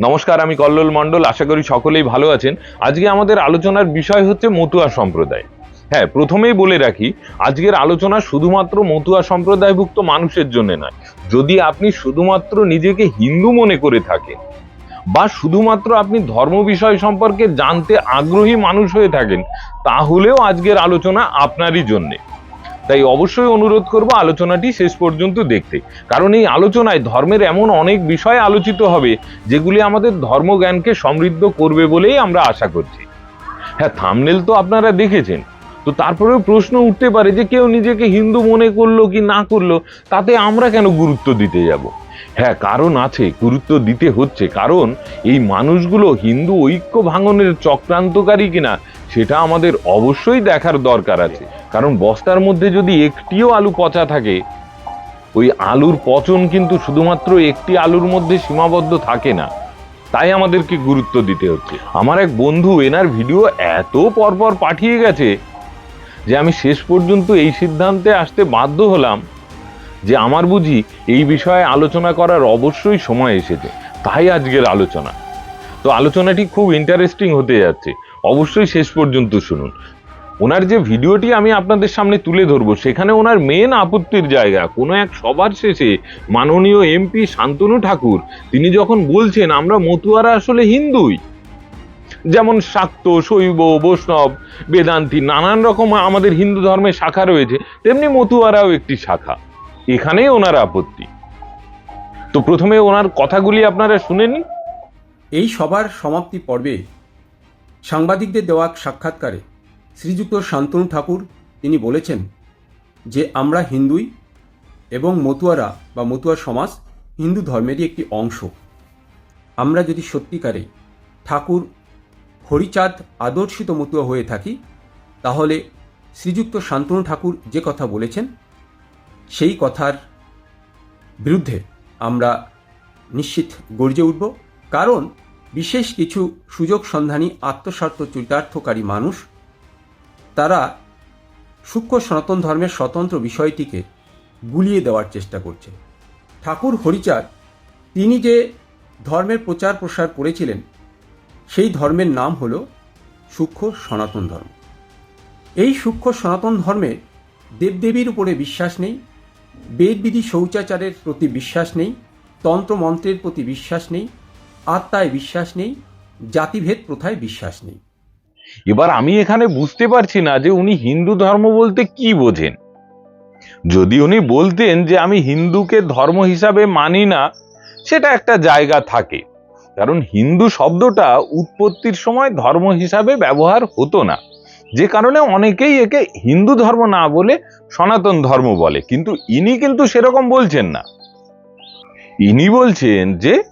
নমস্কার, আমি কল্লোল মণ্ডল। আশা করি সকলেই ভালো আছেন। আজকে আমাদের আলোচনার বিষয় হচ্ছে মতুয়া সম্প্রদায়। হ্যাঁ প্রথমেই বলে রাখি, আজকের আলোচনা শুধুমাত্র মতুয়া সম্প্রদায়ভুক্ত মানুষের জন্য নয়। যদি আপনি শুধুমাত্র নিজেকে হিন্দু মনে করে থাকেন বা শুধুমাত্র আপনি ধর্ম বিষয় সম্পর্কে জানতে আগ্রহী মানুষ হয়ে থাকেন, তাহলেও আজকের আলোচনা আপনারই জন্যে। তাই অবশ্যই অনুরোধ করব আলোচনাটি শেষ পর্যন্ত দেখতে। কারণ এই আলোচনায় ধর্মের এমন অনেক বিষয় আলোচিত হবে, যেগুলি আমাদের ধর্মজ্ঞানকে সমৃদ্ধ করবে বলেই আমরা আশা করছি। হ্যাঁ থামনেল তো আপনারা দেখেছেন। তো তারপরেও প্রশ্ন উঠতে পারে যে কেউ নিজেকে হিন্দু মনে করল কি না করল, তাতে আমরা কেন গুরুত্ব দিতে যাব? হ্যাঁ কারণ আছে, গুরুত্ব দিতে হচ্ছে। কারণ এই মানুষগুলো হিন্দু ঐক্য ভাঙনের চক্রান্তকারী কিনা সেটা আমাদের অবশ্যই দেখার দরকার আছে। কারণ বস্তার মধ্যে যদি একটিও আলু পচা থাকে, ওই আলুর পচন কিন্তু শুধুমাত্র একটি আলুর মধ্যে সীমাবদ্ধ থাকে না। তাই আমাদেরকে গুরুত্ব দিতে হচ্ছে। আমার এক বন্ধু এনার ভিডিও এত পরপর পাঠিয়ে গেছে যে আমি শেষ পর্যন্ত এই সিদ্ধান্তে আসতে বাধ্য হলাম যে আমার বুঝি এই বিষয়ে আলোচনা করার অবশ্যই সময় এসেছে। তাই আজকের আলোচনা। তো আলোচনাটি খুব ইন্টারেস্টিং হতে যাচ্ছে। অবশ্যই শেষ পর্যন্ত শুনুন। ওনার যে ভিডিওটি আমি আপনাদের সামনে তুলে ধরবো, সেখানে ওনার মেন আপত্তির জায়গা। কোনো এক সবার শেষে মাননীয় এমপি শান্তনু ঠাকুর, তিনি যখন বলছেন, আমরা মতুয়ারা আসলে হিন্দুই। যেমন শাক্ত, শৈব, বৈষ্ণব, বেদান্তি, নানান রকম আমাদের হিন্দু ধর্মের শাখা রয়েছে, তেমনি মতুয়ারাও একটি শাখা। এখানেই ওনার আপত্তি। তো প্রথমে ওনার কথাগুলি আপনারা শুনে নিন। এই সবার সমাপ্তি পর্বে সাংবাদিকদের দেওয়া সাক্ষাৎকারে শ্রীযুক্ত শান্তনু ঠাকুর তিনি বলেছেন যে, আমরা হিন্দুই এবং মতুয়ারা বা মতুয়া সমাজ হিন্দু ধর্মেরই একটি অংশ। আমরা যদি সত্যিকারে ঠাকুর হরিচাঁদ আদর্শিত মতুয়া হয়ে থাকি, তাহলে শ্রীযুক্ত শান্তনু ঠাকুর যে কথা বলেছেন, সেই কথার বিরুদ্ধে আমরা নিশ্চিত গর্জে উঠব। কারণ বিশেষ কিছু সুযোগ সন্ধানী আত্মস্বার্থ চরিতার্থকারী মানুষ, তারা সূক্ষ্ম সনাতন ধর্মের স্বতন্ত্র বিষয়টিকে গুলিয়ে দেওয়ার চেষ্টা করছে। ঠাকুর হরিচাঁদ, তিনি যে ধর্মের প্রচার প্রসার করেছিলেন, সেই ধর্মের নাম হল সূক্ষ্ম সনাতন ধর্ম। এই সূক্ষ্ম সনাতন ধর্মে দেবদেবীর উপরে বিশ্বাস নেই, বেদবিধি শৌচাচারের প্রতি বিশ্বাস নেই, তন্ত্রমন্ত্রের প্রতি বিশ্বাস নেই আত্মায় বিশ্বাস নেই, জাতিভেদ প্রথায় বিশ্বাস নেই। এবার আমি এখানে বুঝতে পারছি না যে উনি হিন্দু ধর্ম বলতে কি বোঝেন। যদি উনি বলতেন যে আমি হিন্দুকে ধর্ম হিসাবে মানি না, সেটা একটা জায়গা থাকে। কারণ হিন্দু শব্দটা উৎপত্তির সময় ধর্ম হিসাবে ব্যবহার হতো না। যে কারণে অনেকেই একে হিন্দু ধর্ম না বলে সনাতন ধর্ম বলে। কিন্তু ইনি কিন্তু সেরকম বলছেন না। ইনি বলছেন যে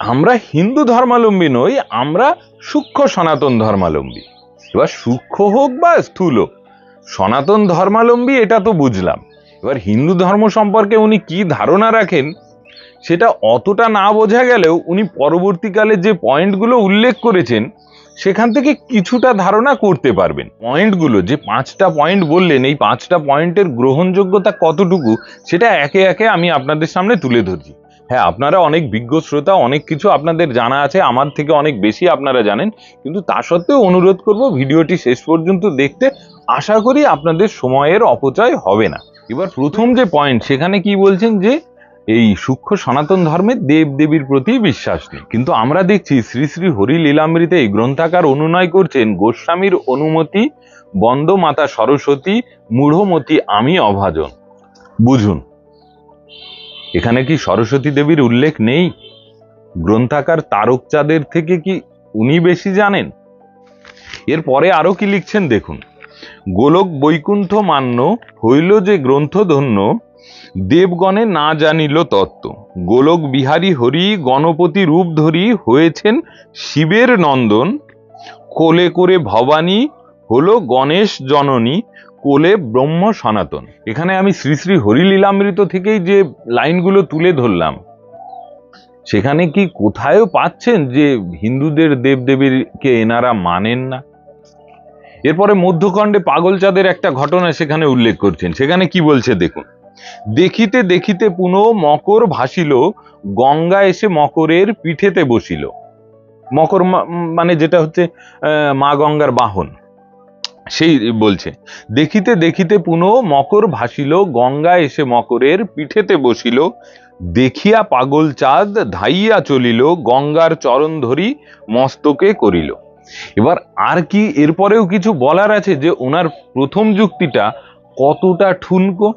আমরা হিন্দু ধর্মাবলম্বী নই, আমরা সূক্ষ্ম সনাতন ধর্মাবলম্বী। এবার সূক্ষ্ম হোক বা স্থূল হোক, সনাতন ধর্মাবলম্বী এটা তো বুঝলাম। এবার হিন্দু ধর্ম সম্পর্কে উনি কি ধারণা রাখেন, সেটা অতটা না বোঝা গেলেও উনি পরবর্তীকালে যে পয়েন্টগুলো উল্লেখ করেছেন, সেখান থেকে কিছুটা ধারণা করতে পারবেন। পয়েন্টগুলো, যে পাঁচটা পয়েন্ট বললেন, এই পাঁচটা পয়েন্টের গ্রহণযোগ্যতা কতটুকু, সেটা একে একে আমি আপনাদের সামনে তুলে ধরছি। হ্যাঁ আপনারা অনেক বিজ্ঞ শ্রোতা, অনেক কিছু আপনাদের জানা আছে, আমার থেকে অনেক বেশি আপনারা জানেন। কিন্তু তা সত্ত্বেও অনুরোধ করব ভিডিওটি শেষ পর্যন্ত দেখতে। আশা করি আপনাদের সময়ের অপচয় হবে না। এবার প্রথম যে পয়েন্ট সেখানে কি বলছেন যে, এই সূক্ষ্ম সনাতন ধর্মের দেব দেবীর প্রতি বিশ্বাস নেই। কিন্তু আমরা দেখছি শ্রী শ্রী হরি লীলামৃতে এই গ্রন্থাকার অনুনয় করছেন গোস্বামীর অনুমতি বন্দ মাতা সরস্বতী, মূঢ়মতি আমি অভাজন। বুঝুন। এখানে কি সরস্বতী দেবীর উল্লেখ নেই? গ্রন্থাকার তারক চাঁদের থেকে কি উনি বেশি জানেন? এরপরে আরও কি লিখছেন দেখুন। গোলক বৈকুণ্ঠ মান্য হইল যে গ্রন্থ ধন্য দেবগণে না জানিল তত্ত্ব। গোলক বিহারী হরি গণপতি রূপ ধরি হয়েছেন শিবের নন্দন। কোলে করে ভবানী হলো গণেশ জননী কোলে ব্রহ্ম সনাতন। এখানে আমি শ্রী শ্রী হরিলীলামৃত থেকেই যে লাইনগুলো তুলে ধরলাম, সেখানে কি কোথায়ও পাচ্ছেন যে হিন্দুদের দেবদেবীকে এনারা মানেন না? এরপরে মধ্যখণ্ডে পাগলচাঁদের একটা ঘটনা সেখানে উল্লেখ করছেন। সেখানে কি বলছে দেখুন, দেখিতে দেখিতে পুনঃ মকর ভাসিল, গঙ্গা এসে মকরের পিঠেতে বসিল। মকর মানে যেটা হচ্ছে মা গঙ্গার বাহন। সেই বলছে, দেখিতে দেখিতে পুনঃ মকর ভাসিল, গঙ্গা এসে মকরের পিঠেতে বসিল, দেখিয়া পাগল চাঁদ ধাইয়া চলিল, গঙ্গার চরণ ধরি মস্তকে করিল। এবার আর কি এরপরেও কিছু বলার আছে যে ওনার প্রথম যুক্তিটা কতটা ঠুনকো?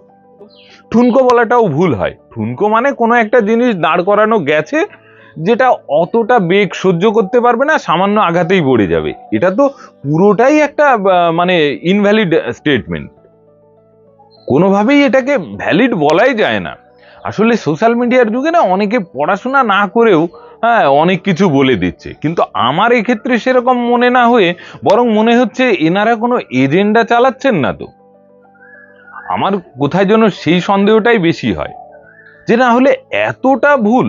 ঠুনকো বলাটাও ভুল হয়। ঠুনকো মানে কোনো একটা জিনিস দাঁড় করানো গেছে যেটা অতটা বেগ সহ্য করতে পারবে না, সামান্য আঘাতেই পড়ে যাবে। এটা তো পুরোটাই একটা মানে ইনভ্যালিড স্টেটমেন্ট কোনোভাবেই এটাকে ভ্যালিড বলাই যায় না। আসলে সোশ্যাল মিডিয়ার যুগে না অনেকে পড়াশোনা না করেও হ্যাঁ অনেক কিছু বলে দিচ্ছে। কিন্তু আমার এক্ষেত্রে সেরকম মনে না হয়ে, বরং মনে হচ্ছে এনারা কোনো এজেন্ডা চালাচ্ছেন না তো। আমার কোথায় যেন সেই সন্দেহটাই বেশি হয়। যে না হলে এতটা ভুল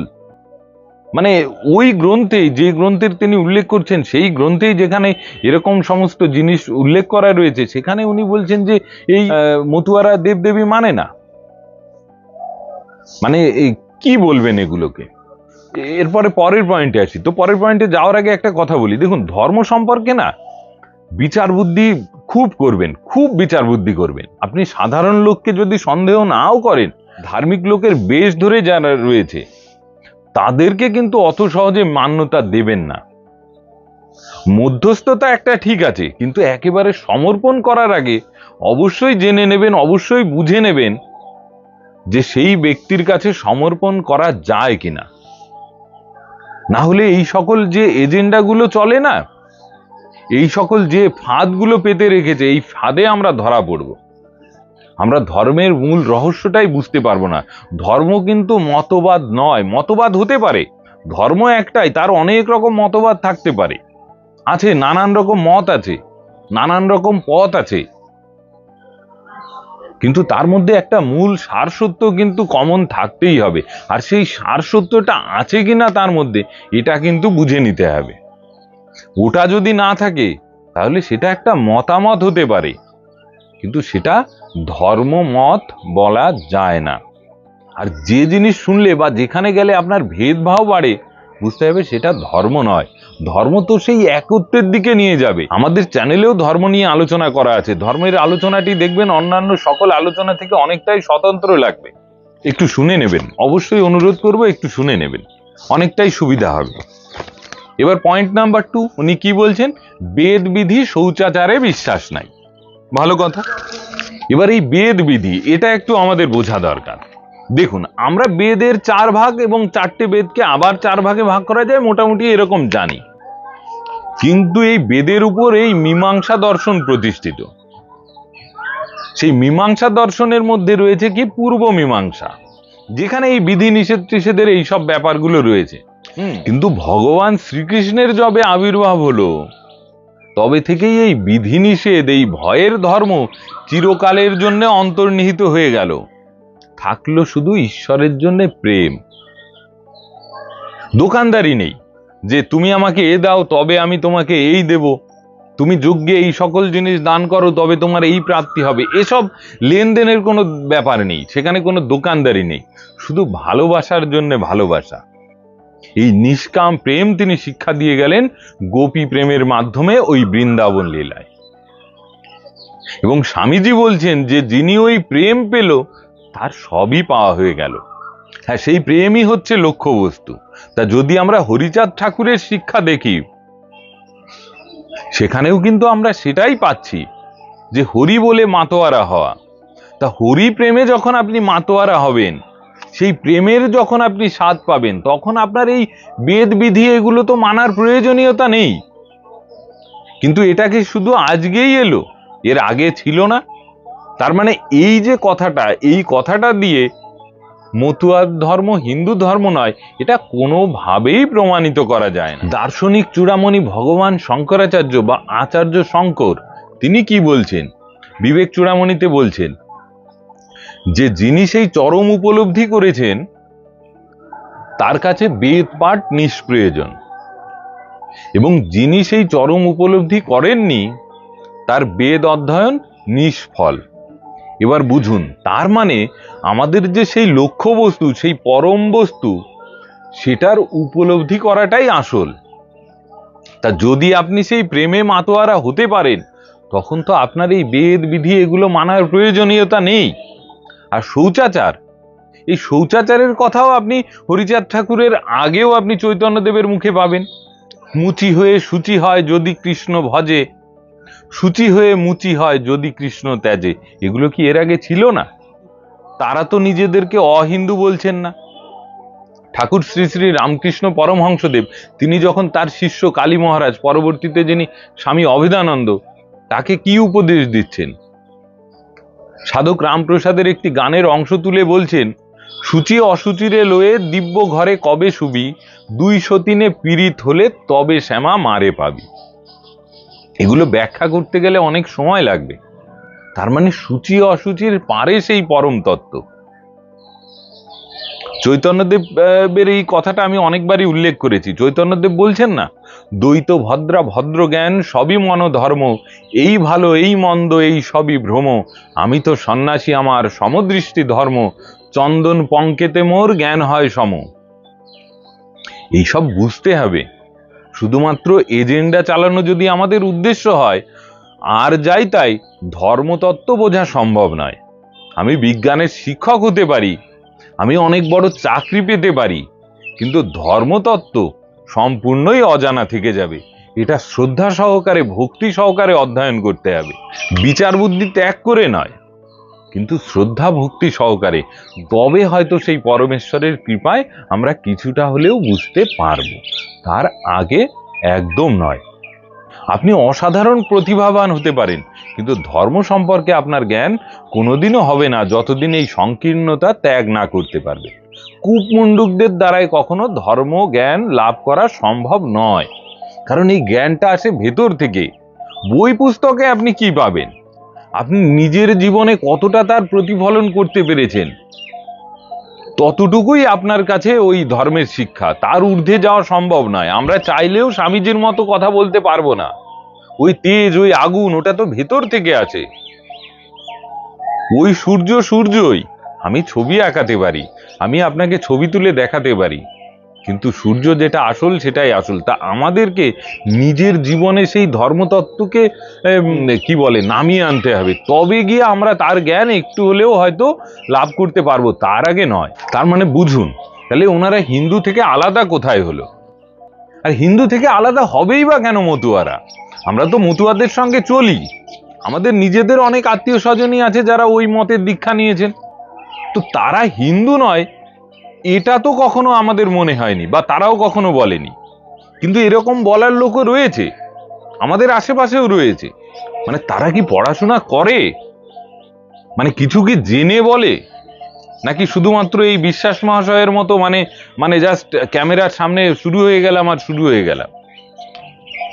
মানে ওই গ্রন্থে যে গ্রন্থের তিনি উল্লেখ করছেন, সেই গ্রন্থেই যেখানে এরকম সমস্ত জিনিস উল্লেখ করা রয়েছে, সেখানে উনি বলছেন যে এই মতুয়ারা দেবদেবী মানে না। মানে কি বলবেন এগুলোকে? এরপরে পরের পয়েন্টে আসি। তো পরের পয়েন্টে যাওয়ার আগে একটা কথা বলি। দেখুন, ধর্ম সম্পর্কে না বিচার বুদ্ধি খুব করবেন, খুব বিচার বুদ্ধি করবেন। আপনি সাধারণ লোককে যদি সন্দেহ নাও করেন, ধার্মিক লোকের বেশ ধরে যারা রয়েছে তাদেরকে কিন্তু অত সহজে মান্যতা দেবেন না। মধ্যস্থতা একটা ঠিক আছে, কিন্তু একেবারে সমর্পণ করার আগে অবশ্যই জেনে নেবেন, অবশ্যই বুঝে নেবেন যে সেই ব্যক্তির কাছে সমর্পণ করা যায় কিনা। না হলে এই সকল যে এজেন্ডাগুলো চলে না, এই সকল যে ফাঁদগুলো পেতে রেখেছে, এই ফাঁদে আমরা ধরা পড়ব। আমরা ধর্মের মূল রহস্যটাই বুঝতে পারব না। ধর্ম কিন্তু মতবাদ নয়, মতবাদ হতে পারে। ধর্ম একটাই, তার অনেক রকম মতবাদ থাকতে পারে। আছে, নানান রকম মত আছে, নানান রকম পথ আছে। কিন্তু তার মধ্যে একটা মূল সারসত্য কিন্তু কমন থাকতেই হবে। আর সেই সারসত্যটা আছে কিনা তার মধ্যে, এটা কিন্তু বুঝে নিতে হবে। ওটা যদি না থাকে, তাহলে সেটা একটা মতামত হতে পারে। কিন্তু সেটা ধর্মমত বলা যায় না। আর যে জিনিস শুনলে বা যেখানে গেলে আপনার ভেদভাব বাড়ে, বুঝতে হবে সেটা ধর্ম নয়। ধর্ম তো সেই একত্রের দিকে নিয়ে যাবে। আমাদের চ্যানেলেও ধর্ম নিয়ে আলোচনা করা আছে। ধর্মের আলোচনাটি দেখবেন অন্যান্য সকল আলোচনা থেকে অনেকটাই স্বতন্ত্র লাগবে। একটু শুনে নেবেন। অবশ্যই অনুরোধ করব একটু শুনে নেবেন। অনেকটাই সুবিধা হবে। এবার পয়েন্ট নাম্বার টু উনি কি বলছেন? বেদবিধি শৌচাচারে বিশ্বাস নাই। ভালো কথা। এবার এই বেদ বিধি এটা একটু আমাদের বোঝা দরকার। দেখুন আমরা বেদের চার ভাগ এবং চারটে বেদকে আবার চার ভাগে ভাগ করা যায় মোটামুটি এরকম জানি। কিন্তু এই বেদের উপর এই মীমাংসা দর্শন প্রতিষ্ঠিত। সেই মীমাংসা দর্শনের মধ্যে রয়েছে কি? পূর্ব মীমাংসা। যেখানে এই বিধি নিষেধ টিষেধের এই সব ব্যাপারগুলো রয়েছে। কিন্তু ভগবান শ্রীকৃষ্ণের যবে আবির্ভাব হলো তবে থেকেই এই বিধিনিষেধ, এই ভয়ের ধর্ম চিরকালের জন্য অন্তর্নিহিত হয়ে গেল। থাকল শুধু ঈশ্বরের জন্য প্রেম। দোকানদারি নেই। যে তুমি আমাকে এ দাও, তবে আমি তোমাকে এই দেব। তুমি যজ্ঞে এই সকল জিনিস দান করো, তবে তোমার এই প্রাপ্তি হবে। এসব লেনদেনের কোনো ব্যাপার নেই। সেখানে কোনো দোকানদারি নেই। শুধু ভালোবাসার জন্য ভালোবাসা। এই নিষ্কাম প্রেম তিনি শিক্ষা দিয়ে গেলেন গোপী প্রেমের মাধ্যমে ওই বৃন্দাবন লীলায়। এবং স্বামীজি বলছেন যে যিনি ওই প্রেম পেল, তার সবই পাওয়া হয়ে গেল। হ্যাঁ সেই প্রেমই হচ্ছে লক্ষ্যবস্তু। তা যদি আমরা হরিচাঁদ ঠাকুরের শিক্ষা দেখি, সেখানেও কিন্তু আমরা সেটাই পাচ্ছি যে হরি বলে মাতোয়ারা হওয়া। তা হরি প্রেমে যখন আপনি মাতোয়ারা হবেন সেই প্রেমের যখন আপনি স্বাদ পাবেন, তখন আপনার এই বেদ বিধি এগুলো তো মানার প্রয়োজনীয়তা নেই। কিন্তু এটাকে শুধু আজকেই এলো, এর আগে ছিল না। তার মানে এই যে কথাটা, এই কথাটা দিয়ে মতুয়া ধর্ম, হিন্দু ধর্ম নয়, এটা কোনোভাবেই প্রমাণিত করা যায় না। দার্শনিক চূড়ামণি ভগবান শঙ্করাচার্য বা আচার্য শঙ্কর, তিনি কি বলছেন? বিবেক চূড়ামণিতে বলছেন যে যিনি সেই চরম উপলব্ধি করেছেন, তার কাছে বেদ পাঠ নিষ্প্রয়োজন। এবং যিনি সেই চরম উপলব্ধি করেননি, তার বেদ অধ্যয়ন নিষ্ফল। এবার বুঝুন, তার মানে আমাদের যে সেই লক্ষ্য বস্তু সেই পরম বস্তু, সেটার উপলব্ধি করাটাই আসল। তা যদি আপনি সেই প্রেমে মাতোয়ারা হতে পারেন, তখন তো আপনার এই বেদ বিধি এগুলো মানার প্রয়োজনীয়তা নেই। আর শৌচাচার? এই শৌচাচারের কথাও আপনি হরিচাঁদ ঠাকুরের আগেও আপনি চৈতন্যদেবের মুখে পাবেন। মুচি হয়ে সূচি হয় যদি কৃষ্ণ ভজে। সূচি হয়ে মুচি হয় যদি কৃষ্ণ ত্যাজে। এগুলো কি এর আগে ছিল না? তারা তো নিজেদেরকে অহিন্দু বলছেন না। ঠাকুর শ্রী শ্রী রামকৃষ্ণ পরমহংসদেব, তিনি যখন তার শিষ্য কালী মহারাজ, পরবর্তীতে যিনি স্বামী অভেদানন্দ তাকে কি উপদেশ দিচ্ছেন? সাধক রামপ্রসাদের একটি গানের অংশ তুলে বলছেন, সূচি অসুচিরে লয়ে দিব্য ঘরে কবে শুবি, দুই সতীনে পীড়িত হলে তবে শ্যামা মারে পাবি। এগুলো ব্যাখ্যা করতে গেলে অনেক সময় লাগবে। তার মানে সূচি অসুচির পারে সেই পরম তত্ত্ব। চৈতন্যদেব আহ, এই কথাটা আমি অনেকবারই উল্লেখ করেছি। চৈতন্যদেব বলছেন না দ্বৈত ভদ্রা ভদ্র জ্ঞান সবই মন ধর্ম এই ভালো এই মন্দ এই সবই ভ্রম। আমি তো সন্ন্যাসী আমার সমদৃষ্টি ধর্ম। চন্দন পঙ্কেতে মোর জ্ঞান হয় সম। এইসব বুঝতে হবে। শুধুমাত্র এজেন্ডা চালানো যদি আমাদের উদ্দেশ্য হয় আর যাই তাই ধর্মতত্ত্ব বোঝা সম্ভব নয়। আমি বিজ্ঞানের শিক্ষক হতে পারি আমি অনেক বড় চাকরি পেতে পারি, কিন্তু ধর্মতত্ত্ব সম্পূর্ণই অজানা থেকে যাবে। এটা শ্রদ্ধা সহকারে, ভক্তি সহকারে অধ্যয়ন করতে হবে। বিচার বুদ্ধি ত্যাগ করে নয়, কিন্তু শ্রদ্ধা, ভক্তি সহকারে। তবে হয়তো সেই পরমেশ্বরের কৃপায় আমরা কিছুটা হলেও বুঝতে পারব। তার আগে একদম নয় আপনি অসাধারণ প্রতিভাবান হতে পারেন, কিন্তু ধর্ম সম্পর্কে আপনার জ্ঞান কোনোদিনও হবে না যতদিন এই সংকীর্ণতা ত্যাগ না করতে পারবে। কূপমণ্ডুকদের দ্বারাই কখনো ধর্ম জ্ঞান লাভ করা সম্ভব নয়। কারণ এই জ্ঞানটা আসে ভেতর থেকে। বই পুস্তকে আপনি কি পাবেন? আপনি নিজের জীবনে কতটা তার প্রতিফলন করতে পেরেছেন? ততটুকুই আপনার কাছে ওই ধর্মের শিক্ষা। তার ঊর্ধ্বে যাওয়া সম্ভব নয়। আমরা চাইলেও স্বামীজির মতো কথা বলতে পারব না। ওই তেজ, ওই আগুন, ওটা তো ভেতর থেকে আছে। ওই সূর্য, সূর্যই, আমি ছবি আঁকাতে পারি, আমি আপনাকে ছবি তুলে দেখাতে পারি। কিন্তু সূর্য যেটা আসল, সেটাই আসল। তা আমাদেরকে নিজের জীবনে সেই ধর্মতত্ত্বকে কি বলে, নামিয়ে আনতে হবে। তবে গিয়ে আমরা তার জ্ঞান একটু হলেও হয়তো লাভ করতে পারব, তার আগে নয়। তার মানে বুঝুন, তাহলে ওনারা হিন্দু থেকে আলাদা কোথায় হলো? আর হিন্দু থেকে আলাদা হবেই বা কেন মতুয়ারা? আমরা তো মতুয়াদের সঙ্গে চলি। আমাদের নিজেদের অনেক আত্মীয় স্বজনই আছে যারা ওই মতের দীক্ষা নিয়েছেন। তো তারা হিন্দু নয়, এটা তো কখনো আমাদের মনে হয়নি বা তারাও কখনো বলেনি। কিন্তু এরকম বলার লোকও রয়েছে, আমাদের আশেপাশেও রয়েছে। মানে তারা কি পড়াশোনা করে? মানে কিছু কি জেনে বলে? নাকি শুধুমাত্র এই বিশ্বাস মহাশয়ের মতো মানে মানে জাস্ট ক্যামেরার সামনে শুরু হয়ে গেলাম আর শুরু হয়ে গেলাম?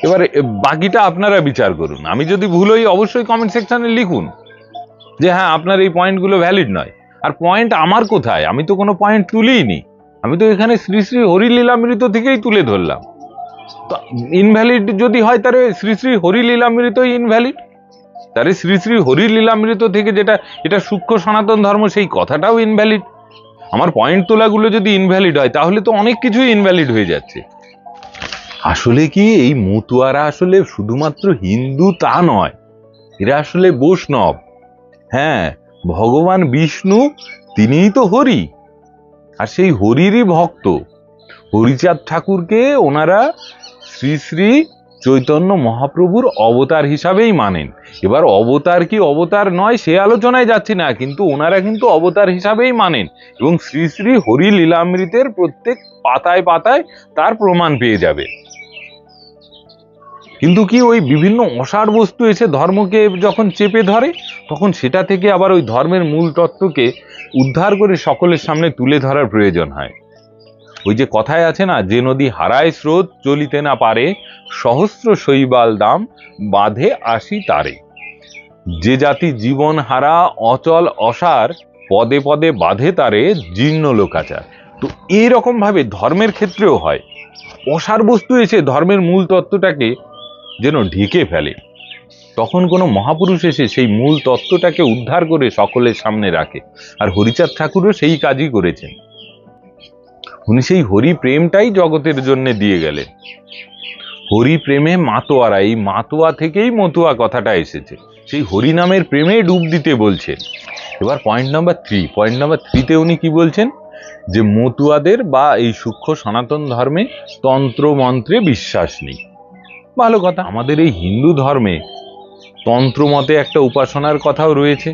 এবারে বাকিটা আপনারা বিচার করুন। আমি যদি ভুল হই, অবশ্যই কমেন্ট সেকশনে লিখুন যে হ্যাঁ আপনার এই পয়েন্টগুলো ভ্যালিড নয়। আর পয়েন্ট আমার কোথায়? আমি তো কোনো পয়েন্ট তুলিনি আমি তো এখানে শ্রী শ্রী হরিলীলামৃত থেকেই তুলে ধরলাম। তো ইনভ্যালিড যদি হয়, তাহলে শ্রী শ্রী হরিলীলামৃতই ইনভ্যালিড তাহলে শ্রী শ্রী হরিলীলামৃত থেকে যেটা, এটা সূক্ষ্ম সনাতন ধর্ম, সেই কথাটাও ইনভ্যালিড আমার পয়েন্ট তোলাগুলো যদি ইনভ্যালিড হয়, তাহলে তো অনেক কিছুই ইনভ্যালিড হয়ে যাচ্ছে। আসলে কি এই মতুয়ারা আসলে শুধুমাত্র হিন্দু তা নয়? এরা আসলে বৈষ্ণব। হ্যাঁ ভগবান বিষ্ণু তিনিই তো হরি। আর সেই হরিরই ভক্ত। হরিচাঁদ ঠাকুরকে ওনারা শ্রী শ্রী চৈতন্য মহাপ্রভুর অবতার হিসাবেই মানেন। এবার অবতার কি অবতার নয় সে আলোচনায় যাচ্ছি না, কিন্তু ওনারা কিন্তু অবতার হিসাবেই মানেন এবং শ্রী শ্রী হরি লীলামৃতের প্রত্যেক পাতায় পাতায় তার প্রমাণ পেয়ে যাবে। কিন্তু কি ওই বিভিন্ন অসার বস্তু এসে ধর্মকে যখন চেপে ধরে, তখন সেটা থেকে আবার ওই ধর্মের মূল তত্ত্বকে উদ্ধার করে সকলের সামনে তুলে ধরার প্রয়োজন হয়। ওই যে কথায় আছে না, যে নদী হারায় স্রোত, চলিতে না পারে, সহস্র শৈবাল দাম বাঁধে আসি তারে। যে জাতি জীবন হারা, অচল, অসার, পদে পদে বাঁধে তারে জীর্ণ লোকাচার। তো এইরকম ভাবে ধর্মের ক্ষেত্রেও হয়। অসার বস্তু এসে ধর্মের মূল তত্ত্বটাকে যেন ঢেকে ফেলে। তখন কোনো মহাপুরুষ এসে সেই মূল তত্ত্বটাকে উদ্ধার করে সকলের সামনে রাখে, আর হরিচাঁদ ঠাকুরও সেই কাজই করেছেন। উনি সেই হরি প্রেমটাই জগতের জন্য দিয়ে গেলেন। হরি প্রেমে মাতোয়ারা, এই মাতোয়া থেকেই মতুয়া কথাটা এসেছে। সেই হরি নামের প্রেমে ডুব দিতে বলছেন। এবার point number three point number থ্রিতে উনি কি বলছেন? যে মতুয়াদের বা এই সূক্ষ্ম সনাতন ধর্মে তন্ত্র মন্ত্রে বিশ্বাস নেই। ভালো কথা। আমাদের এই হিন্দু ধর্মে তন্ত্র মতে একটা উপাসনার কথাও রয়েছে।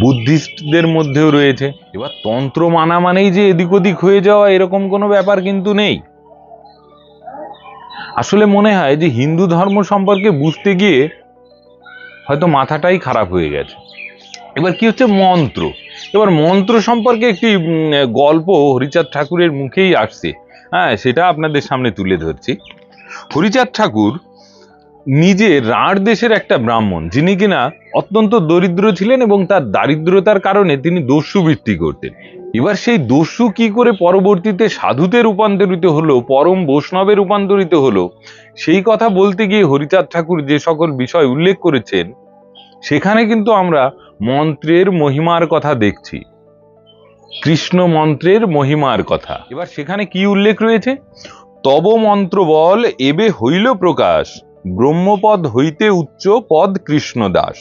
বুদ্ধিস্টদের মধ্যেও রয়েছে। এবার তন্ত্র মানা মানেই যে এদিক ওদিক হয়ে যাওয়া এরকম কোনো ব্যাপার কিন্তু নেই। আসলে মনে হয় যে হিন্দু ধর্ম সম্পর্কে বুঝতে গিয়ে হয়তো মাথাটাই খারাপ হয়ে গেছে। এবার কি হচ্ছে? মন্ত্র। এবার মন্ত্র সম্পর্কে একটি গল্প হরিচাঁদ ঠাকুরের মুখেই আসছে। হ্যাঁ সেটা আপনাদের সামনে তুলে ধরছি। হরিচাঁদ ঠাকুর নিজে রাঢ় দেশের একটা ব্রাহ্মণ, যিনি কিনা অত্যন্ত দরিদ্র ছিলেন এবং তার দারিদ্রতার কারণে তিনি দস্যু বৃত্তি করতেন। এবার সেই দস্যু কি করে পরবর্তীতে সাধুতে রূপান্তরিত হলো, পরম বৈষ্ণবে রূপান্তরিত হলো, সেই কথা বলতে গিয়ে হরিচাঁদ ঠাকুর যে সকল বিষয় উল্লেখ করেছেন, সেখানে কিন্তু আমরা মন্ত্রের মহিমার কথা দেখছি। কৃষ্ণ মন্ত্রের মহিমার কথা। এবার সেখানে কি উল্লেখ রয়েছে? তব মন্ত্র বল এবে হইল প্রকাশ, ব্রহ্মপদ হইতে উচ্চ পদ কৃষ্ণ দাস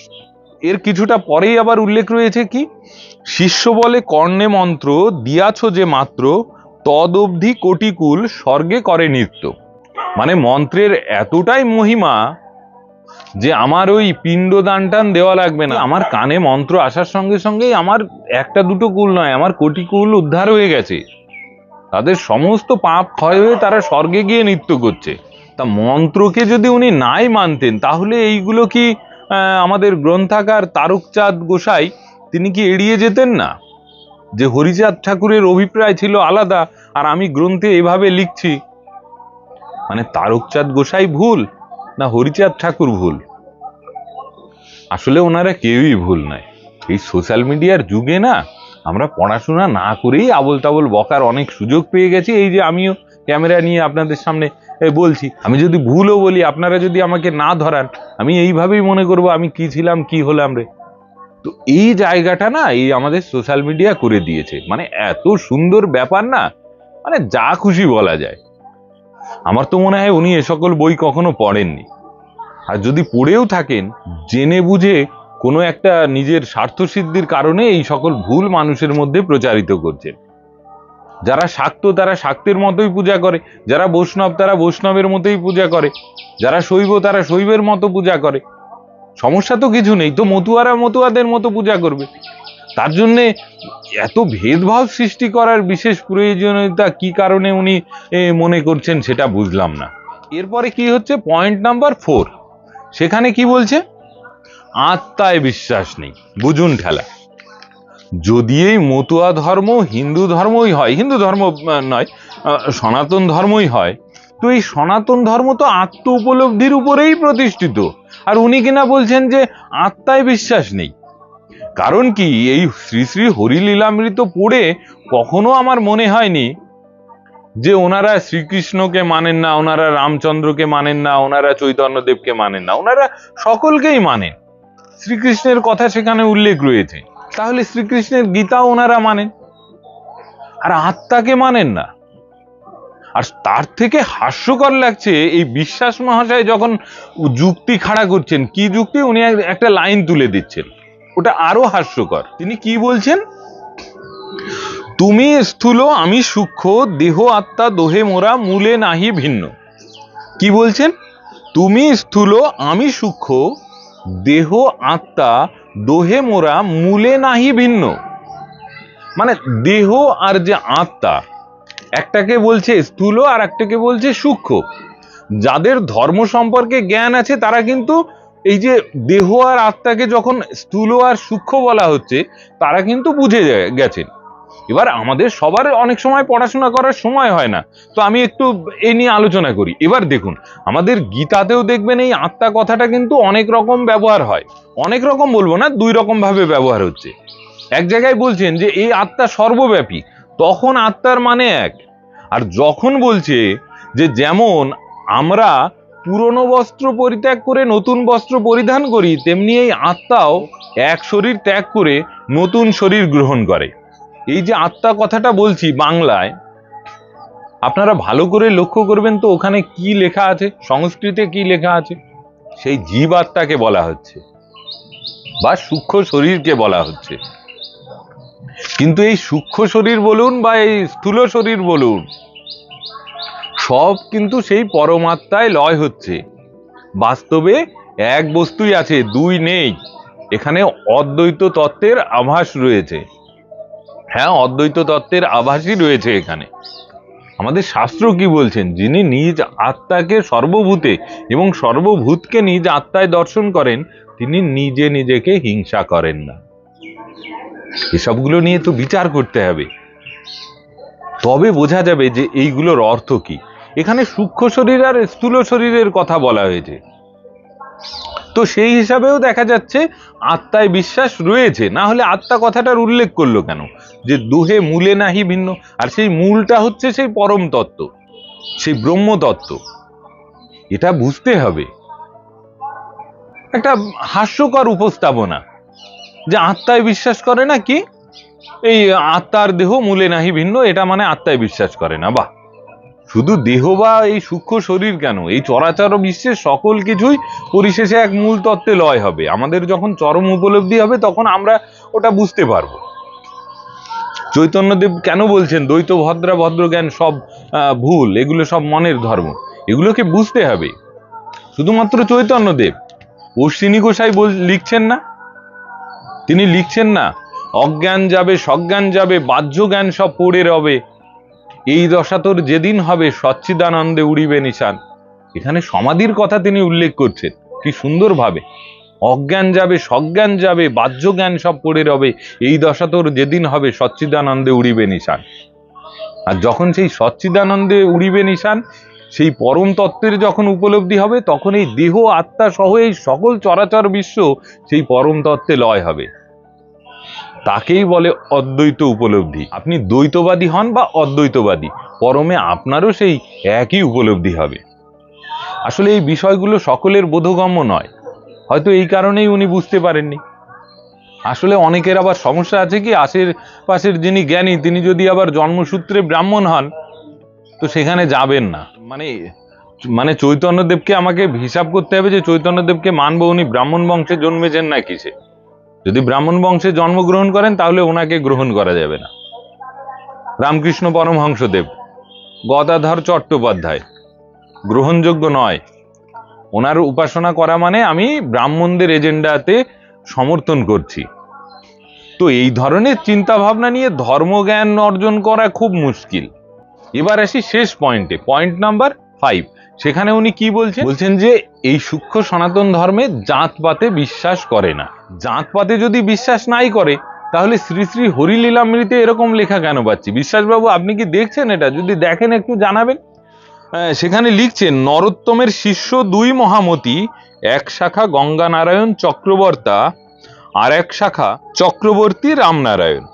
এর কিছুটা পরেই আবার উল্লেখ রয়েছে কি? শিষ্য বলে কর্ণে মন্ত্র দিয়াছ যে মাত্র তদ অবধি কোটিকুল স্বর্গে করে নৃত্য। মানে মন্ত্রের এতটাই মহিমা যে আমার ওই পিণ্ড দান টান দেওয়া লাগবে না। আমার কানে মন্ত্র আসার সঙ্গে সঙ্গেই আমার একটা দুটো কুল নয়, আমার কোটি কুল উদ্ধার হয়ে গেছে। তাদের সমস্ত পাপ ক্ষয় হয়ে তারা স্বর্গে গিয়ে নৃত্য করছে। তা মন্ত্রকে যদি উনি নাই মানতেন, তাহলে এইগুলো কি আমাদের গ্রন্থাকার তারকচাঁদ গোসাই, তিনি কি এড়িয়ে যেতেন না? যে হরিচাঁদ ঠাকুরের অভিপ্রায় ছিল আলাদা, আর আমি গ্রন্থে এভাবে লিখছি। মানে তারকচাঁদ গোসাই ভুল, না হরিচাঁদ ঠাকুর ভুল? আসলে ওনারা কেউই ভুল নয়। এই সোশ্যাল মিডিয়ার যুগে না আমরা পড়াশোনা না করেই আবল তাবল বকার অনেক সুযোগ পেয়ে গেছি। এই যে আমিও ক্যামেরা নিয়ে আপনাদের সামনে বলছি। আমি যদি ভুলও বলি, আপনারা যদি আমাকে না ধরান, আমি এইভাবেই মনে করব, আমি কি ছিলাম, কি হলাম রে। তো এই জায়গাটা না, এই আমাদের সোশ্যাল মিডিয়া করে দিয়েছে। মানে এত সুন্দর ব্যাপার না মানে যা খুশি বলা যায়। আমার তো মনে হয় উনি এ সকল বই কখনো পড়েননি। আর যদি পড়েও থাকেন, জেনে বুঝে কোনো একটা নিজের স্বার্থসিদ্ধির কারণে এই সকল ভুল মানুষের মধ্যে প্রচারিত করছেন। যারা শাক্ত, তারা শাক্তের মতোই পূজা করে। যারা বৈষ্ণব, তারা বৈষ্ণবের মতোই পূজা করে। যারা শৈব, তারা শৈবের মতো পূজা করে। সমস্যা তো কিছু নেই, তো মতুয়ারা মতুয়াদের মতো পূজা করবে। তার জন্যে এত ভেদভাব সৃষ্টি করার বিশেষ প্রয়োজনীয়তা কি কারণে উনি মনে করছেন সেটা বুঝলাম না। এরপরে কি হচ্ছে? Point number four. সেখানে কি বলছে? আত্মায় বিশ্বাস নেই। বুঝুন ঠেলা। যদি এই মতুয়া ধর্ম হিন্দু ধর্মই হয়, হিন্দু ধর্ম নয় সনাতন ধর্মই হয়, তো এই সনাতন ধর্ম তো আত্ম উপলব্ধির উপরেই প্রতিষ্ঠিত। আর উনি কিনা বলছেন যে আত্মায় বিশ্বাস নেই। কারণ কি, এই শ্রী শ্রী হরিলীলামৃত পড়ে কখনো আমার মনে হয়নি যে ওনারা শ্রীকৃষ্ণকে মানেন না, ওনারা রামচন্দ্রকে মানেন না, ওনারা চৈতন্যদেবকে মানেন না, ওনারা সকলকেই মানেন। শ্রীকৃষ্ণের কথা সেখানে উল্লেখ রয়েছে। তাহলে শ্রীকৃষ্ণের গীতা ওনারা মানেন। আর আত্মাকে মানেন না। আর তার থেকে হাস্যকর লাগছে, এই বিশ্বাস মহাশয় যখন যুক্তি খাড়া করছেন, কি যুক্তি? উনি একটা লাইন তুলে দিচ্ছেন। ওটা আরও হাস্যকর। তিনি কি বলছেন? তুমি স্থূল, আমি সূক্ষ্ম, দেহ, আত্মা, দোহে, মোরা, মূলে নাহি ভিন্ন। কি বলছেন? তুমি স্থূল, আমি সূক্ষ্ম দেহ, আত্মা, দোহে মোরা মূলে নাহি ভিন্ন। মানে দেহ আর যে আত্মা, একটাকে বলছে স্থূল আর একটাকে বলছে সূক্ষ্ম। যাদের ধর্ম সম্পর্কে জ্ঞান আছে, তারা কিন্তু এই যে দেহ আর আত্মাকে যখন স্থূল আর সূক্ষ্ম বলা হচ্ছে, তারা কিন্তু বুঝে গেছেন। এবার আমাদের সবার অনেক সময় পড়াশোনা করার সময় হয় না। তো আমি একটু এই নিয়ে আলোচনা করি। এবার দেখুন, আমাদের গীতাতেও দেখবেন এই আত্মা কথাটা কিন্তু অনেক রকম ব্যবহার হয়। অনেক রকম বলব না, দুই রকম ভাবে ব্যবহার হচ্ছে। এক জায়গায় বলছেন যে, এই আত্মা সর্বব্যাপী, তখন আত্মার মানে এক। আর যখন বলছে যে, যেমন আমরা পুরনো বস্ত্র পরিত্যাগ করে নতুন বস্ত্র পরিধান করি, তেমনি এই আত্মাও এক শরীর ত্যাগ করে নতুন শরীর গ্রহণ করে। এই যে আত্মা কথাটা বলছি বাংলায়, আপনারা ভালো করে লক্ষ্য করবেন তো ওখানে কি লেখা আছে, সংস্কৃতে কি লেখা আছে, সেই জীব আত্মাকে বলা হচ্ছে বা সূক্ষ্ম শরীরকে বলা হচ্ছে। কিন্তু এই সূক্ষ্ম শরীর বলুন বা এই স্থূল শরীর বলুন, সব কিন্তু সেই পরমাত্মায় লয় হচ্ছে। বাস্তবে এক বস্তুই আছে, দুই নেই। এখানে অদ্বৈত তত্ত্বের আভাস রয়েছে। হ্যাঁ অদ্বৈত তত্ত্বের আভাসই রয়েছে এখানে। আমাদের শাস্ত্র কি বলছেন? যিনি নিজ আত্মাকে সর্বভূতে এবং সর্বভূতকে নিজ আত্মায় দর্শন করেন, তিনি নিজে নিজেকে হিংসা করেন না। এসবগুলো নিয়ে তো বিচার করতে হবে। তবে বোঝা যাবে যে এইগুলোর অর্থ কি। এখানে সূক্ষ্ম শরীর আর স্থূল শরীরের কথা বলা হয়েছে। তো সেই হিসাবেও দেখা যাচ্ছে আত্মায় বিশ্বাস রয়েছে। না হলে আত্মা কথাটার উল্লেখ করল কেন? যে দুহে মূলে নাহি ভিন্ন। আর সেই মূলটা হচ্ছে সেই পরম তত্ত্ব, সেই ব্রহ্ম তত্ত্ব। এটা বুঝতে হবে। একটা হাস্যকর উপস্থাপনা, যে আত্মায় বিশ্বাস করে না কি? এই আত্মার দেহ মূলে নাহি ভিন্ন, এটা মানে আত্মায় বিশ্বাস করে না। বাহ! শুধু দেহ বা এই সূক্ষ্ম শরীর কেন? এই চরাচর বিশ্বের সকল কিছুই পরিশেষে এক মূল তত্ত্বে লয় হবে। আমাদের যখন চরম উপলব্ধি হবে, তখন আমরা ওটা বুঝতে পারব। চৈতন্যদেব কেন বলছেন, দ্বৈত ভদ্রা ভদ্র জ্ঞান সব ভুল, এগুলো সব মনের ধর্ম। এগুলোকে বুঝতে হবে। শুধুমাত্র চৈতন্যদেব, অশ্বিনী গোসাই বল, লিখছেন না? তিনি লিখছেন না, অজ্ঞান যাবে, সজ্ঞান যাবে, বাহ্য জ্ঞান সব পড়ে রবে। এই দশা তোর যেদিন হবে, সচ্চিদানন্দে উড়িবে নিশান। এখানে সমাধির কথা তিনি উল্লেখ করছেন। কি সুন্দরভাবে অজ্ঞান যাবে, সজ্ঞান যাবে বাহ্য জ্ঞান সব পড়ে রবে। এই দশা তোর যেদিন হবে, সচ্চিদানন্দে উড়িবে নিশান। আর যখন সেই সচ্চিদানন্দে উড়িবে নিশান, সেই পরম তত্ত্বের যখন উপলব্ধি হবে, তখন এই দেহ, আত্মা সহ এই সকল চরাচর বিশ্ব সেই পরম তত্ত্বে লয় হবে। তাকেই বলে অদ্বৈত উপলব্ধি। আপনি দ্বৈতবাদী হন বা অদ্বৈতবাদী, পরমে আপনারও সেই একই উপলব্ধি হবে। আসলে এই বিষয়গুলো সকলের বোধগম্য নয়। হয়তো এই কারণেই উনি বুঝতে পারেননি। আসলে অনেকের আবার সমস্যা আছে কি আশের পাশের যিনি জ্ঞানী, তিনি যদি আবার জন্মসূত্রে ব্রাহ্মণ হন, তো সেখানে যাবেন না। মানে মানে চৈতন্যদেবকে আমাকে হিসাব করতে হবে যে চৈতন্যদেবকে মানবো উনি ব্রাহ্মণ বংশে জন্মেছেন না কিসে যদি ব্রাহ্মণ বংশে জন্মগ্রহণ করেন, তাহলে ওনাকে গ্রহণ করা যাবে না। রামকৃষ্ণ পরমহংসদেব, গদাধর চট্টোপাধ্যায়, গ্রহণযোগ্য নয়। ওনার উপাসনা করা মানে আমি ব্রাহ্মণদের এজেন্ডাতে সমর্থন করছি। তো এই ধরনের চিন্তা ভাবনা নিয়ে ধর্মজ্ঞান অর্জন করা খুব মুশকিল। এবার আসি শেষ পয়েন্টে, পয়েন্ট নাম্বার ফাইভ সেখানে উনি কি বলছেন? বলছেন যে এই সূক্ষ্ম সনাতন ধর্মে জাতপাতে বিশ্বাস করে না। জাতপাতে যদি বিশ্বাস নাই করে, তাহলে শ্রী শ্রী হরিলীলামৃতে এরকম লেখা কেন পাচ্ছি? বিশ্বাসবাবু, আপনি কি দেখছেন এটা? যদি দেখেন, একটু জানাবেন? সেখানে লিখছেন, নরোত্তমের শিষ্য দুই মহামতি, এক শাখা গঙ্গানারায়ণ চক্রবর্তা আর এক শাখা চক্রবর্তী রামনারায়ণ।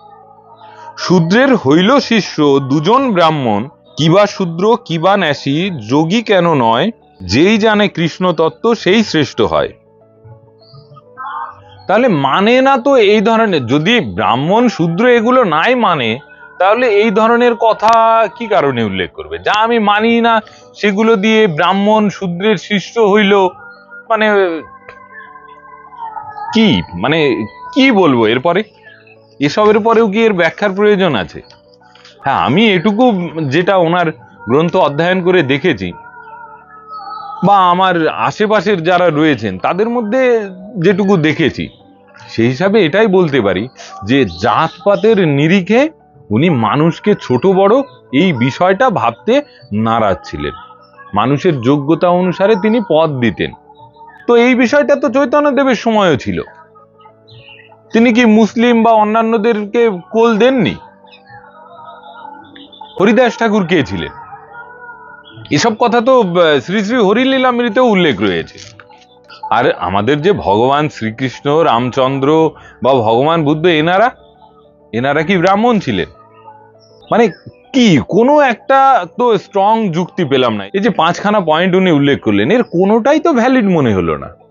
শূদ্রের হইল শিষ্য দুজন ব্রাহ্মণ কিবা শূদ্র, কিবা ন্যাসী, যোগী কেন নয়? যেই জানে কৃষ্ণ তত্ত্ব সেই শ্রেষ্ঠ হয়। তাহলে মানে না তো এই ধরনের? যদি ব্রাহ্মণ শূদ্র এগুলো নাই মানে তাহলে এই ধরনের কথা কি কারণে উল্লেখ করবে? যা আমি মানি না, সেগুলো দিয়ে ব্রাহ্মণ শূদ্রের শিষ্য হইল মানে কি? মানে কি বলব এরপরে? এসবের পরেও কি এর ব্যাখ্যার প্রয়োজন আছে? হ্যাঁ আমি এটুকু যেটা ওনার গ্রন্থ অধ্যয়ন করে দেখেছি বা আমার আশেপাশের যারা রয়েছেন, তাদের মধ্যে যেটুকু দেখেছি, সেই হিসাবে এটাই বলতে পারি যে জাতপাতের নিরিখে উনি মানুষকে ছোট বড় এই বিষয়টা ভাবতে নারাজ ছিলেন। মানুষের যোগ্যতা অনুসারে তিনি পদ দিতেন। তো এই বিষয়টা তো চৈতন্যদেবের সময়ও ছিল। তিনি কি মুসলিম বা অন্যান্যদেরকে কোল দেননি? হরিদাস ঠাকুর কে ছিলেন? এসব কথা তো শ্রী শ্রী হরিলীলামৃতেও উল্লেখ রয়েছে। আর আমাদের যে ভগবান শ্রীকৃষ্ণ, রামচন্দ্র বা ভগবান বুদ্ধ, এনারা? এনারা কি ব্রাহ্মণ ছিলেন? মানে কি, কোনো একটা তো স্ট্রং যুক্তি পেলাম না। এই যে পাঁচখানা পয়েন্ট উনি উল্লেখ করলেন, এর কোনোটাই তো ভ্যালিড মনে হলো না।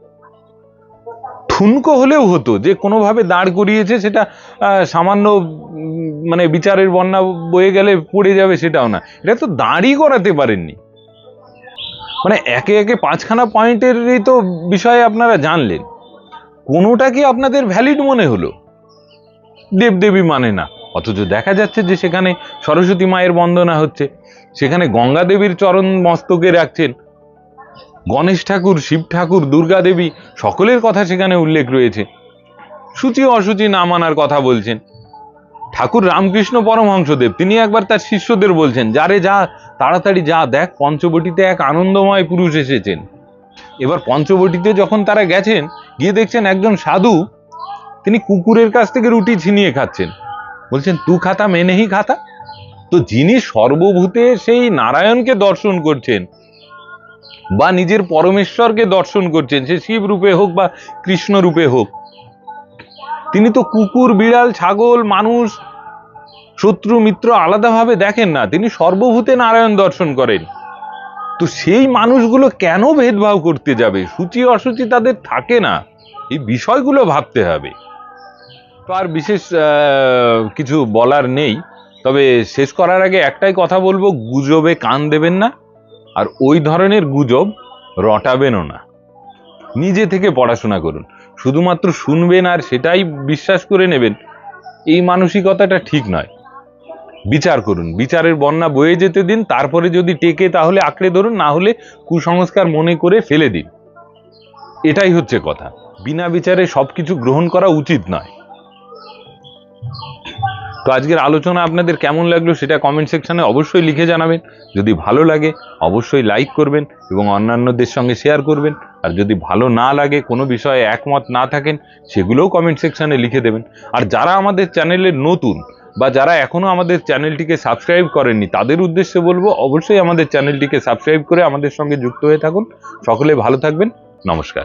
ঠুনকো হলেও হতো, যে কোনোভাবে দাঁড় করিয়েছে সেটা সামান্য মানে বিচারের বন্যা বয়ে গেলে পড়ে যাবে সেটাও না। এটা তো দাঁড়ই করাতে পারেননি। মানে একে একে পাঁচখানা পয়েন্টেরই তো বিষয়ে আপনারা জানলেন। কোনোটা কি আপনাদের ভ্যালিড মনে হলো? দেবদেবী মানে না। অথচ দেখা যাচ্ছে যে সেখানে সরস্বতী মায়ের বন্দনা হচ্ছে। সেখানে গঙ্গা দেবীর চরণ মস্তকে রাখছেন। গণেশ ঠাকুর, শিব ঠাকুর, দুর্গা দেবী, সকলের কথা সেখানে উল্লেখ রয়েছে। সূচি অসুচি না মানার কথা বলছেন। ঠাকুর রামকৃষ্ণ পরমহংসদেব, তিনি একবার তার শিষ্যদের বলছেন যারে যা, তাড়াতাড়ি যা, দেখ, পঞ্চবটিতে এক আনন্দময় পুরুষ এসেছেন। এবার পঞ্চবটিতে যখন তারা গেছেন, গিয়ে দেখছেন একজন সাধু, তিনি কুকুরের কাছ থেকে রুটি ছিনিয়ে খাচ্ছেন। বলছেন, তু খাতা মেনেহি খাতা? তো যিনি সর্বভূতে সেই নারায়ণকে দর্শন করছেন বা নিজের পরমেশ্বরকে দর্শন করছেন, সে শিব রূপে হোক বা কৃষ্ণ রূপে হোক। তিনি তো কুকুর, বিড়াল, ছাগল, মানুষ, শত্রু, মিত্র আলাদাভাবে দেখেন না। তিনি সর্বভূতে নারায়ণ দর্শন করেন। তো সেই মানুষগুলো কেন ভেদভাব করতে যাবে? সূচি, অসুচি তাদের থাকে না। এই বিষয়গুলো ভাবতে হবে। তো আর বিশেষ কিছু বলার নেই। তবে শেষ করার আগে একটাই কথা বলব, গুজবে কান দেবেন না। আর ওই ধরনের গুজব রটাবেনও না। নিজে থেকে পড়াশোনা করুন। শুধুমাত্র শুনবেন আর সেটাই বিশ্বাস করে নেবেন, এই মানসিকতাটা ঠিক নয়। বিচার করুন, বিচারের বন্যা বয়ে যেতে দিন, তারপরে যদি টেকে তাহলে আঁকড়ে ধরুন, না হলে কুসংস্কার মনে করে ফেলে দিন। এটাই হচ্ছে কথা। বিনা বিচারে সব কিছু গ্রহণ করা উচিত নয়। তো আজকের আলোচনা আপনাদের কেমন লাগল সেটা কমেন্ট সেকশানে অবশ্যই লিখে জানাবেন। যদি ভালো লাগে, অবশ্যই লাইক করবেন এবং অন্যান্যদের সঙ্গে শেয়ার করবেন। আর যদি ভালো না লাগে, কোনো বিষয়ে একমত না থাকেন, সেগুলোও কমেন্ট সেকশানে লিখে দেবেন। আর যারা আমাদের চ্যানেলে নতুন বা যারা এখনও আমাদের চ্যানেলটিকে সাবস্ক্রাইব করেননি, তাদের উদ্দেশ্যে বলব, অবশ্যই আমাদের চ্যানেলটিকে সাবস্ক্রাইব করে আমাদের সঙ্গে যুক্ত হয়ে থাকুন। সকলে ভালো থাকবেন। নমস্কার।